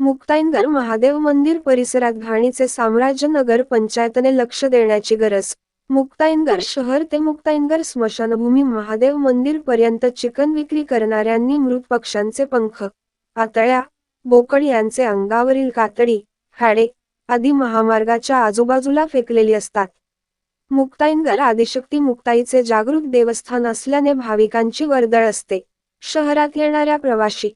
मुक्ताईनगर महादेव मंदिर परिसरात घाणीचे साम्राज्य नगर पंचायतने लक्ष देण्याची गरज. मुक्ताईनगर शहर ते मुक्ताईनगर स्मशानभूमी महादेव मंदिर पर्यंत चिकन विक्री करणाऱ्यांनी मृत पक्ष्यांचे पंख आतळ्या बोकड यांचे अंगावरील कातडी हाडे आदी महामार्गाच्या आजूबाजूला फेकलेली असतात. मुक्ताईनगर आदिशक्ती मुक्ताईचे जागृत देवस्थान असल्याने भाविकांची वर्दळ असते. शहरात येणाऱ्या प्रवाशी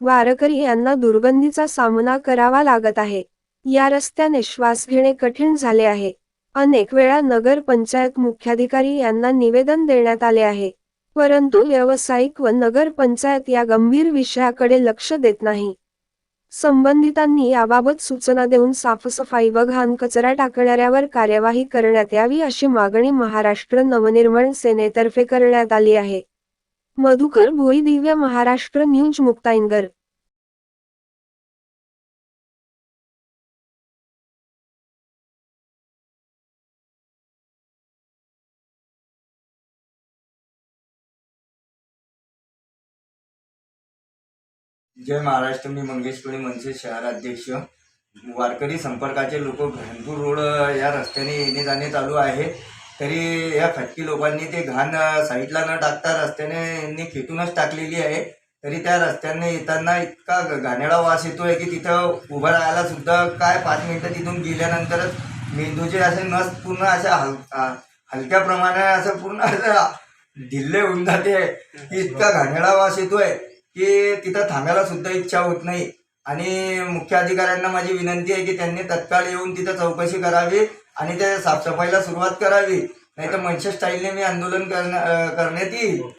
वारकरी यांना दुर्गंधीचा सामना करावा लागत आहे. या रस्त्याने श्वास घेणे कठीण झाले आहे. अनेक वेळा नगर पंचायत मुख्याधिकारी यांना निवेदन देण्यात आले आहे. परंतु व्यावसायिक व नगर पंचायत या गंभीर विषयाकडे लक्ष देत नाही. संबंधितांनी याबाबत सूचना देऊन साफसफाई व घाण कचरा टाकणाऱ्यावर कार्यवाही करण्यात यावी अशी मागणी महाराष्ट्र नवनिर्माण सेनेतर्फे करण्यात आली आहे. मधुकर भोई दिव्य महाराष्ट्र न्यूज मुक्ताईनगर. जय महाराष्ट्र मी मंगेश कोळी मनसे शहराध्यक्ष वारकरी संपर्काचे लोक घाणपूर रोड या रस्त्याने येणे जाणे चालू आहे. तरी या खटकी लोकांनी ते घाण साईडला न टाकता रस्त्याने यांनी खेटूनच टाकलेली आहे. तरी त्या रस्त्याने येताना इतका घाणेडा वास येतोय की तिथं उभं राहायला सुद्धा काय पाच मिनिटं तिथून गेल्यानंतरच मेंदूचे असे नस पूर्ण अशा हल हलक्या प्रमाणे असं पूर्ण असं ढिल्ले होऊन जाते. की इतका घाणेडा वास येतोय की तिथं थांबायला सुद्धा इच्छा होत नाही. आणि मुख्य अधिकाऱ्यांना माझी विनंती आहे की त्यांनी तत्काळ येऊन तिथं चौकशी करावी. आणि त्या साफसफाईला सुरुवात करावी. नाही तर मनशा स्टाईलने मी आंदोलन करण्या- करण्यात येईल.